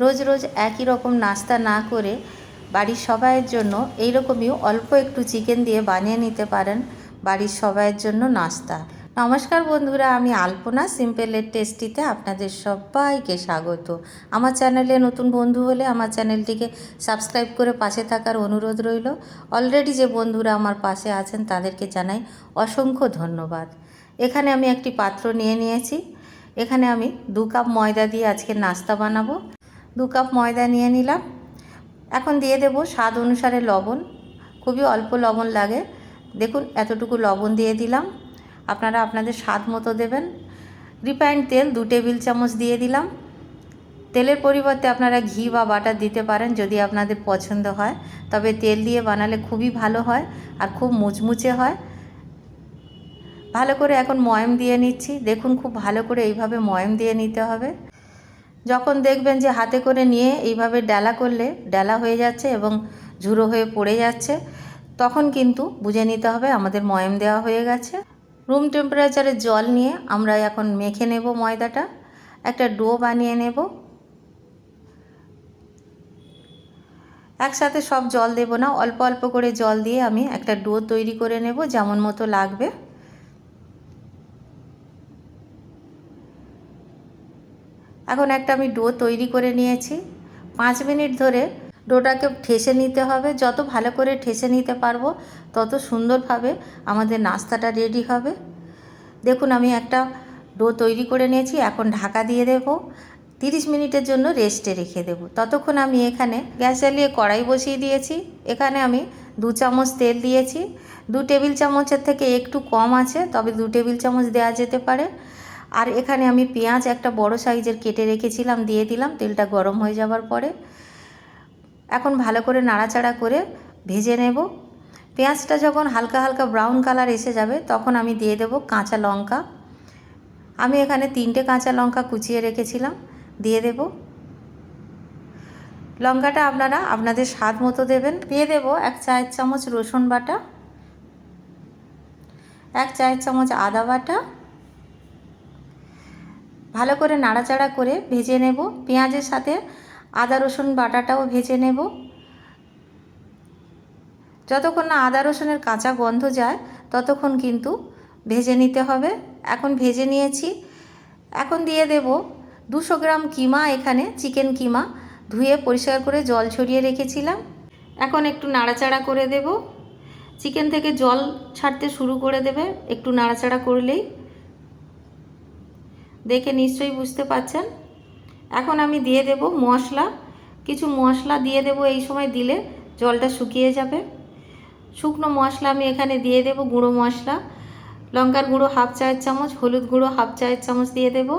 রোজ রোজ একই রকম নাস্তা না করে বাড়ির সবাইয়ের জন্য এইরকমই অল্প একটু চিকেন দিয়ে বানিয়ে নিতে পারেন বাড়ির সবাইয়ের জন্য নাস্তা। নমস্কার বন্ধুরা, আমি আলপনা সিম্পলের টেস্টিতে আপনাদের সবাইকে স্বাগত। আমার চ্যানেলে নতুন বন্ধু হলে আমার চ্যানেলটিকে সাবস্ক্রাইব করে পাশে থাকার অনুরোধ রইল। অলরেডি যে বন্ধুরা আমার পাশে আছেন, তাদেরকে জানাই অসংখ্য ধন্যবাদ। এখানে আমি একটি পাত্র নিয়ে নিয়েছি। এখানে আমি দু কাপ ময়দা দিয়ে আজকে নাস্তা বানাবো। দু কাপ ময়দা নিয়ে নিলাম। এখন দিয়ে দেব স্বাদ অনুসারে লবণ। খুবই অল্প লবণ লাগে। দেখুন, এতটুকু লবণ দিয়ে দিলাম। আপনারা আপনাদের স্বাদ মতো দেবেন। রিফাইন্ড তেল দু টেবিল চামচ দিয়ে দিলাম। তেলের পরিবর্তে আপনারা ঘি বা বাটার দিতে পারেন যদি আপনাদের পছন্দ হয়। তবে তেল দিয়ে বানালে খুবই ভালো হয় আর খুব মুচমুচে হয়। ভালো করে এখন ময়ম দিয়ে নিচ্ছি। দেখুন, খুব ভালো করে এইভাবে ময়ম দিয়ে নিতে হবে। যখন দেখবেন যে হাতে করে নিয়ে এইভাবে ডালা করলে ডালা হয়ে যাচ্ছে এবং ঝুড়ো হয়ে পড়ে যাচ্ছে, তখন কিন্তু বুঝে নিতে হবে আমাদের ময়ম দেওয়া হয়ে গেছে। রুম টেম্পারেচারে জল নিয়ে আমরা এখন মেখে নেব ময়দাটা, একটা ডো বানিয়ে নেব। একসাথে সব জল দেব না, অল্প অল্প করে জল দিয়ে আমি একটা ডো তৈরি করে নেব যেমন মতো লাগবে। এখন একটা আমি ডো তৈরি করে নিয়েছি। পাঁচ মিনিট ধরে ডোটাকে ঠেসে নিতে হবে। যত ভালো করে ঠেসে নিতে পারব, তত সুন্দরভাবে আমাদের নাস্তাটা রেডি হবে। দেখুন, আমি একটা ডো তৈরি করে নিয়েছি। এখন ঢাকা দিয়ে দেব। তিরিশ মিনিটের জন্য রেস্টে রেখে দেব। ততক্ষণ আমি এখানে গ্যাস জ্বালিয়ে কড়াই বসিয়ে দিয়েছি। এখানে আমি দু চামচ তেল দিয়েছি। দু টেবিল চামচের থেকে একটু কম আছে, তবে দু টেবিল চামচ দেওয়া যেতে পারে। আর এখানে আমি পেঁয়াজ একটা বড় সাইজের কেটে রেখেছিলাম, দিয়ে দিলাম, তেলটা গরম হয়ে যাওয়ার পরে। এখন ভালো করে নাড়াচাড়া করে ভেজে নেব। পেঁয়াজটা যখন হালকা হালকা ব্রাউন কালার এসে যাবে, তখন আমি দিয়ে দেব কাঁচা লঙ্কা। আমি এখানে তিনটে কাঁচা লঙ্কা কুচিয়ে রেখেছিলাম, দিয়ে দেব। লঙ্কাটা আপনারা আপনাদের স্বাদ মতো দেবেন। দিয়ে দেব এক চায়ের চামচ রসুন বাটা, এক চায়ের চামচ আদা বাটা ভালো করে নাড়াচাড়া করে ভেজে নেব। পেঁয়াজের সাথে আদা, রসুন বাটাটাও ভেজে নেব। যতক্ষণ না আদা, রসুনের কাঁচা গন্ধ যায়, ততক্ষণ কিন্তু ভেজে নিতে হবে। এখন ভেজে নিয়েছি। এখন দিয়ে দেব দুশো গ্রাম কিমা, এখানে চিকেন কিমা ধুয়ে পরিষ্কার করে জল ছড়িয়ে রেখেছিলাম। এখন একটু নাড়াচাড়া করে দেব। চিকেন থেকে জল ছাড়তে শুরু করে দেবে। একটু নাড়াচাড়া করলেই দেখে নিশ্চয়ই বুঝতে পাচ্ছেন এখন আমি দিয়ে দেব মশলা। কিছু মশলা দিয়ে দেব এই সময় দিলে জলটা শুকিয়ে যাবে। শুকনো মশলা আমি এখানে দিয়ে দেব, গুঁড়ো মশলা। লঙ্কার গুঁড়ো হাফ চায়ের চামচ, হলুদ গুঁড়ো হাফ চায়ের চামচ দিয়ে দেব।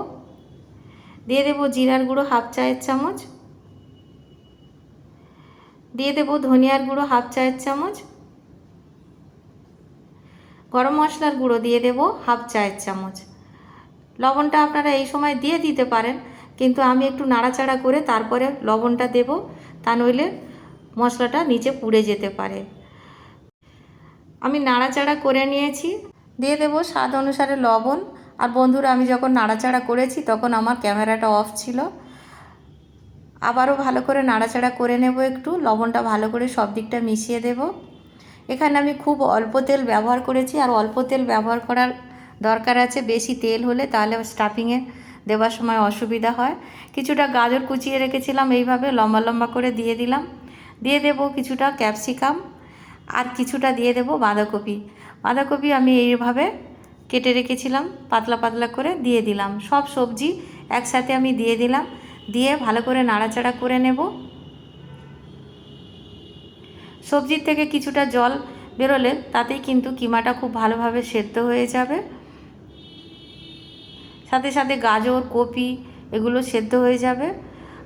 দিয়ে দেব জিরার গুঁড়ো হাফ চায়ের চামচ। দিয়ে দেব ধনিয়ার গুঁড়ো হাফ চায়ের চামচ। গরম মশলার গুঁড়ো দিয়ে দেব হাফ চায়ের চামচ। লবণটা আপনারা এই সময় দিয়ে দিতে পারেন, কিন্তু আমি একটু নাড়াচাড়া করে তারপরে লবণটা দেব, তা নইলে মশলাটা নিচে পুড়ে যেতে পারে। আমি নাড়াচাড়া করে নিয়েছি, দিয়ে দেব স্বাদ অনুসারে লবণ। আর বন্ধুরা, আমি যখন নাড়াচাড়া করেছি তখন আমার ক্যামেরাটা অফ ছিল। আবারও ভালো করে নাড়াচাড়া করে নেব একটু, লবণটা ভালো করে সব দিকটা মিশিয়ে দেব। এখানে আমি খুব অল্প তেল ব্যবহার করেছি, আর অল্প তেল ব্যবহার করার দরকার আছে বেশি তেল হলে তাহলে স্টাফিংয়ে দেওয়ার সময় অসুবিধা হয়। কিছুটা গাজর কুচিয়ে রেখেছিলাম, এইভাবে লম্বা লম্বা করে দিয়ে দিলাম। দিয়ে দেব কিছুটা ক্যাপসিকাম আর কিছুটা দিয়ে দেব বাঁধাকপি। বাঁধাকপি আমি এইভাবে কেটে রেখেছিলাম, পাতলা পাতলা করে দিয়ে দিলাম। সব সবজি একসাথে আমি দিয়ে দিলাম, দিয়ে ভালো করে নাড়াচাড়া করে নেব। সবজির থেকে কিছুটা জল বেরোলে তাতেই কিন্তু কিমাটা খুব ভালোভাবে সেদ্ধ হয়ে যাবে। সাথে সাথে গাজর, কপি এগুলো সেদ্ধ হয়ে যাবে।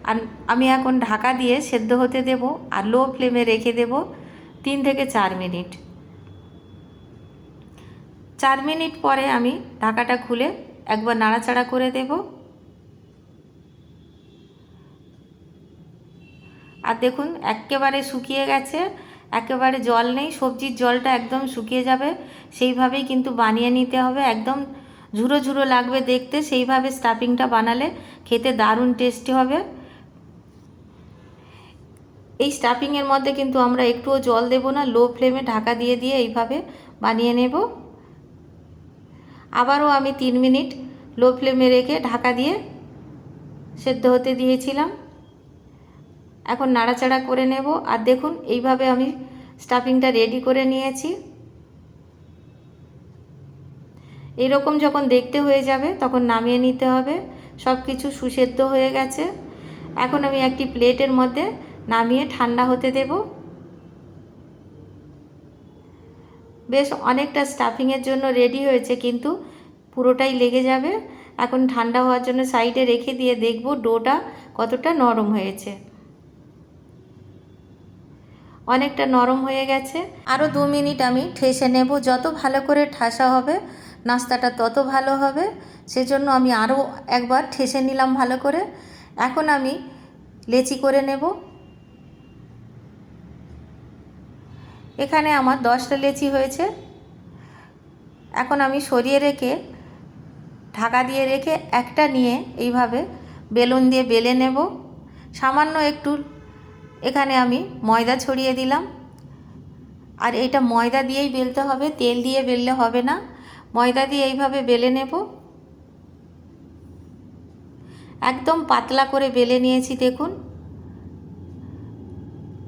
আর আমি এখন ঢাকা দিয়ে সেদ্ধ হতে দেব আর লো ফ্লেমে রেখে দেব তিন থেকে চার মিনিট। চার মিনিট পরে আমি ঢাকাটা খুলে একবার নাড়াচাড়া করে দেব। আর দেখুন একেবারে শুকিয়ে গেছে, একেবারে জল নেই, সবজির জলটা একদম শুকিয়ে যাবে। সেইভাবেই কিন্তু বানিয়ে নিতে হবে, একদম ঝুরো ঝুরো লাগবে দেখতে, সেইভাবে স্টাফিংটা বানালে খেতে দারুণ টেস্টি হবে। এই স্টাফিংয়ের মধ্যে কিন্তু আমরা একটুও জল দেব না লো ফ্লেমে ঢাকা দিয়ে দিয়ে এইভাবে বানিয়ে নেব। আবারও আমি তিন মিনিট লো ফ্লেমে রেখে ঢাকা দিয়ে সেদ্ধ হতে দিয়েছিলাম। এখন নাড়াচাড়া করে নেব। আর দেখুন, এইভাবে আমি স্টাফিংটা রেডি করে নিয়েছি। এরকম যখন দেখতে হয়ে যাবে, তখন নামিয়ে নিতে হবে। সব কিছু সুসেদ্ধ হয়ে গেছে। এখন আমি একটি প্লেটের মধ্যে নামিয়ে ঠান্ডা হতে দেব। বেশ অনেকটা স্টাফিংয়ের জন্য রেডি হয়েছে, কিন্তু পুরোটাই লেগে যাবে। এখন ঠান্ডা হওয়ার জন্য সাইডে রেখে দিয়ে দেখব ডোটা কতটা নরম হয়েছে। অনেকটা নরম হয়ে গেছে। আরও দু মিনিট আমি ঠেসে নেব, যত ভালো করে ঠাসা হবে নাস্তাটা তত ভালো হবে, সেজন্য আমি আরও একবার ঠেসে নিলাম ভালো করে। এখন আমি লেচি করে নেব। এখানে আমার দশটা লেচি হয়েছে। এখন আমি সরিয়ে রেখে, ঢাকা দিয়ে রেখে একটা নিয়ে এইভাবে বেলুন দিয়ে বেলে নেব। সামান্য একটু এখানে আমি ময়দা ছড়িয়ে দিলাম। আর এটা ময়দা দিয়েই বেলতে হবে, তেল দিয়ে বেললে হবে না। ময়দা দিয়ে এইভাবে বেলে নেব? একদম পাতলা করে বেলে নিয়েছি, দেখুন।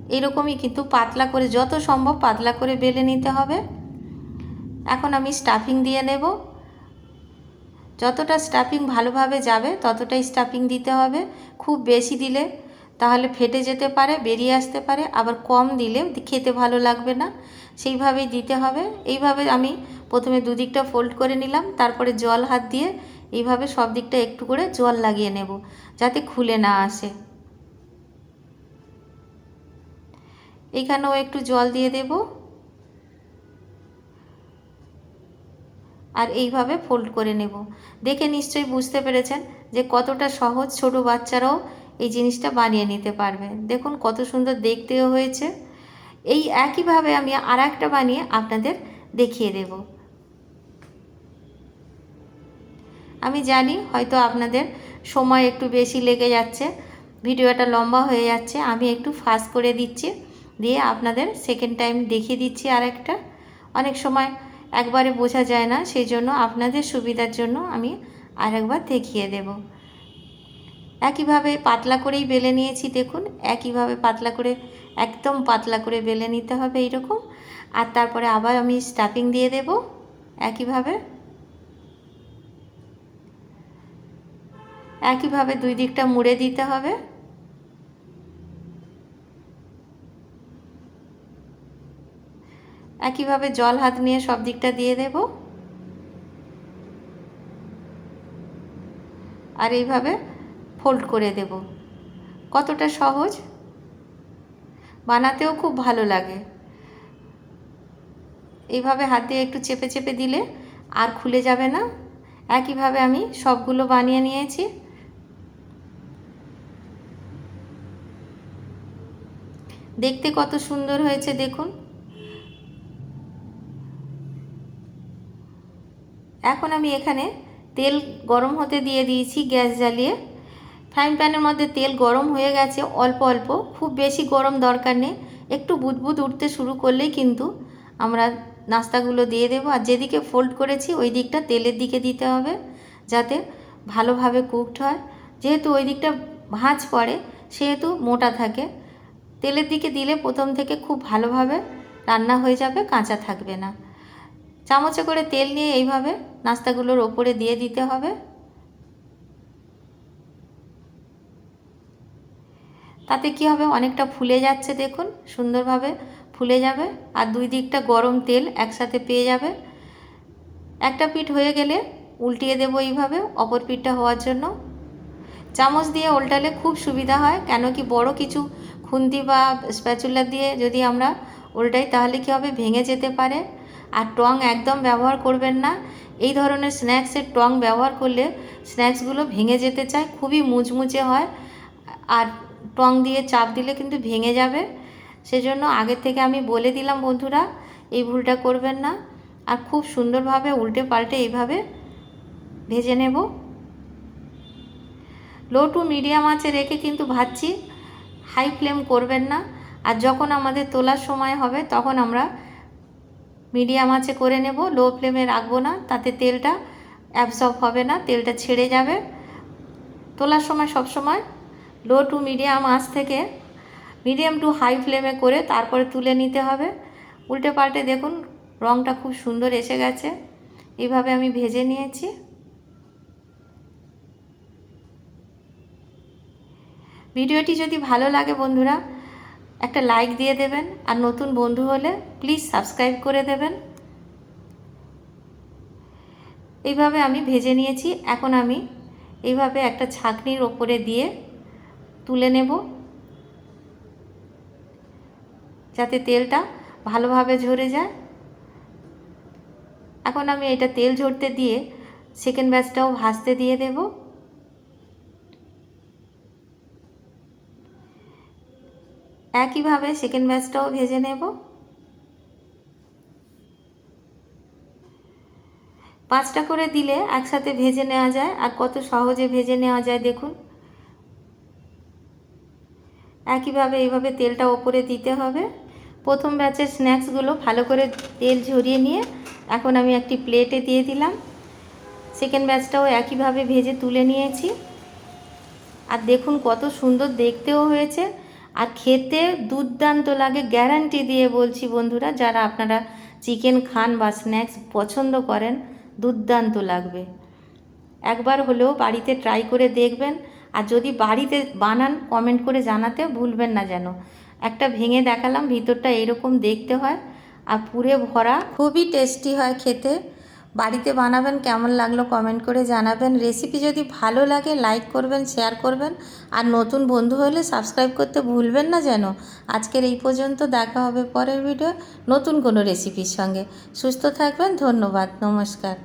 এরকমই কিন্তু পাতলা করে, যত সম্ভব পাতলা করে বেলে নিতে হবে। এখন আমি স্টাফিং দিয়ে নেব। যতটা স্টাফিং ভালোভাবে যাবে, ততটাই স্টাফিং দিতে হবে। খুব বেশি দিলে তাহলে ফেটে যেতে পারে, বেরিয়ে আসতে পারে, আবার কম দিলে খেতে ভালো লাগবে না। সেইভাবেই দিতে হবে। এইভাবে আমি প্রথমে দুদিকটা ফোল্ড করে নিলাম, তারপরে জল হাত দিয়ে এইভাবে সব দিকটা একটু করে জল লাগিয়ে নেব, যাতে খুলে না আসে। এখানেও একটু জল দিয়ে দেব। আর এইভাবে ফোল্ড করে নেব। দেখে নিশ্চয়ই বুঝতে পেরেছেন যে কতটা সহজ ছোট বাচ্চারাও এই জিনিসটা বানিয়ে নিতে পারবে। দেখুন কত সুন্দর দেখতেও হয়েছে। এই একইভাবে আমি আর একটা বানিয়ে আপনাদের দেখিয়ে দেব। আমি জানি হয়তো আপনাদের সময় একটু বেশি লেগে যাচ্ছে, ভিডিওটা লম্বা হয়ে যাচ্ছে, আমি একটু ফাস্ট করে দিচ্ছি, দিয়ে আপনাদের সেকেন্ড টাইম দেখিয়ে দিচ্ছি আর একটা অনেক সময় একবারে বোঝা যায় না, সেই জন্য আপনাদের সুবিধার জন্য আমি আরেকবার দেখিয়ে দেব। একইভাবে পাতলা করেই বেলে নিয়েছি, দেখুন। একইভাবে পাতলা করে, একদম পাতলা করে বেলে নিতে হবে এইরকম। আর তারপরে আবার আমি স্টাফিং দিয়ে দেব একইভাবে। একইভাবে দুই দিকটা মুড়ে দিতে হবে। একইভাবে জল হাত নিয়ে সব দিকটা দিয়ে দেব। আর এইভাবে ফোল্ড করে দেব। কতটা সহজ? বানাতেও খুব ভালো লাগে। এইভাবে হাত একটু চেপে চেপে দিলে আর খুলে যাবে না। একইভাবে আমি সবগুলো বানিয়ে নিয়েছি। দেখতে কত সুন্দর হয়েছে, দেখুন। এখন আমি এখানে তেল গরম হতে দিয়ে দিয়েছি, গ্যাস জ্বালিয়ে। ফ্রাইং প্যানের মধ্যে তেল গরম হয়ে গেছে, অল্প অল্প। খুব বেশি গরম দরকার নেই। একটু বুদবুদ উঠতে শুরু করলেই কিন্তু আমরা নাস্তাগুলো দিয়ে দেবো। আর যেদিকে ফোল্ড করেছি, ওই দিকটা তেলের দিকে দিতে হবে, যাতে ভালোভাবে কুকড হয়। যেহেতু ওই দিকটা ভাঁজ পড়ে, সেহেতু মোটা থাকে। তেলের দিকে দিলে প্রথম থেকে খুব ভালোভাবে রান্না হয়ে যাবে, কাঁচা থাকবে না। চামচে করে তেল নিয়ে এইভাবে নাস্তাগুলোর ওপরে দিয়ে দিতে হবে। তাতে কি হবে? অনেকটা ফুলে যাচ্ছে, দেখুন। সুন্দরভাবে ফুলে যাবে। আর দুই দিকটা গরম তেল একসাথে পেয়ে যাবে। একটা পিঠ হয়ে গেলে উল্টিয়ে দেবো এইভাবে, অপর পিঠটা হওয়ার জন্য। চামচ দিয়ে উল্টালে খুব সুবিধা হয়, কেন কি বড় কিছু খুন্তি বা স্প্যাচুলা দিয়ে যদি আমরা উল্টাই তাহলে কি হবে? ভেঙে যেতে পারে। আর টং একদম ব্যবহার করবেন না। এই ধরনের স্ন্যাক্সের টং ব্যবহার করলে স্ন্যাক্সগুলো ভেঙে যেতে চায়, খুবই মুচমুচে হয়। আর টং দিয়ে চাপ দিলে কিন্তু ভেঙে যাবে। সেজন্য আগের থেকে আমি বলে দিলাম, বন্ধুরা, এই ভুলটা করবেন না। আর খুব সুন্দরভাবে উল্টে পাল্টে এইভাবে ভেজে নেব। লো টু মিডিয়াম আঁচে রেখে কিন্তু ভাজছি। হাই ফ্লেম করবেন না। আর যখন আমাদের তোলার সময় হবে, তখন আমরা মিডিয়াম আঁচে করে নেব। লো ফ্লেমে রাখব না, তাতে তেলটা অ্যাবসর্ব হবে না, তেলটা ছেড়ে যাবে। তোলার সময় সব সময় লো টু মিডিয়াম আঁচ থেকে মিডিয়াম টু হাই ফ্লেমে করে তারপরে তুলে নিতে হবে। উল্টে পাল্টে দেখুন রঙটা খুব সুন্দর এসে গেছে। এইভাবে আমি ভেজে নিয়েছি। ভিডিওটি যদি ভালো লাগে বন্ধুরা, একটা লাইক দিয়ে দেবেন। আর নতুন বন্ধু হলে প্লিজ সাবস্ক্রাইব করে দেবেন। এইভাবে আমি ভেজে নিয়েছি। এখন আমি এইভাবে একটা ছাঁকনির ওপরে দিয়ে তুলে নেব। যাতে তেলটা ভালোভাবে ঝরে যায়। এখন আমি এটা তেল ঝরতে দিয়ে সেকেন্ড ব্যাচটাও ভাজতে দিয়ে দেব। একইভাবে সেকেন্ড ব্যাচটাও ভেজে নেব। পাঁচটা করে দিলে একসাথে ভেজে নেওয়া যায়। আর কত সহজে ভেজে নেওয়া যায় দেখুন। একইভাবে এইভাবে তেলটা ওপরে দিতে হবে। প্রথম ব্যাচের স্ন্যাক্সগুলো ভালো করে তেল ঝরিয়ে নিয়ে এখন আমি একটি প্লেটে দিয়ে দিলাম। সেকেন্ড ব্যাচটাও একইভাবে ভেজে তুলে নিয়েছি। আর দেখুন কত সুন্দর দেখতেও হয়েছে। আর খেতে দুর্দান্ত লাগে, গ্যারান্টি দিয়ে বলছি বন্ধুরা, যারা আপনারা চিকেন খান বা স্ন্যাক্স পছন্দ করেন, দুর্দান্ত লাগবে। একবার হলেও বাড়িতে ট্রাই করে দেখবেন। আর যদি বাড়িতে বানান কমেন্ট করে জানাতে ভুলবেন না যেন। একটা ভেঙে দেখালাম, ভিতরটা এরকম দেখতে হয় আর পুরে ভরা। খুবই টেস্টি হয় খেতে। বাড়িতে বানাবেন, কেমন লাগল কমেন্ট করে জানাবেন। রেসিপি যদি ভালো লাগে লাইক করবেন শেয়ার করবেন। আর নতুন বন্ধু হলে সাবস্ক্রাইব করতে ভুলবেন না যেন। আজকের এই পর্যন্ত দেখা হবে পরের ভিডিও নতুন কোনো রেসিপির সঙ্গে। সুস্থ থাকবেন, ধন্যবাদ, নমস্কার।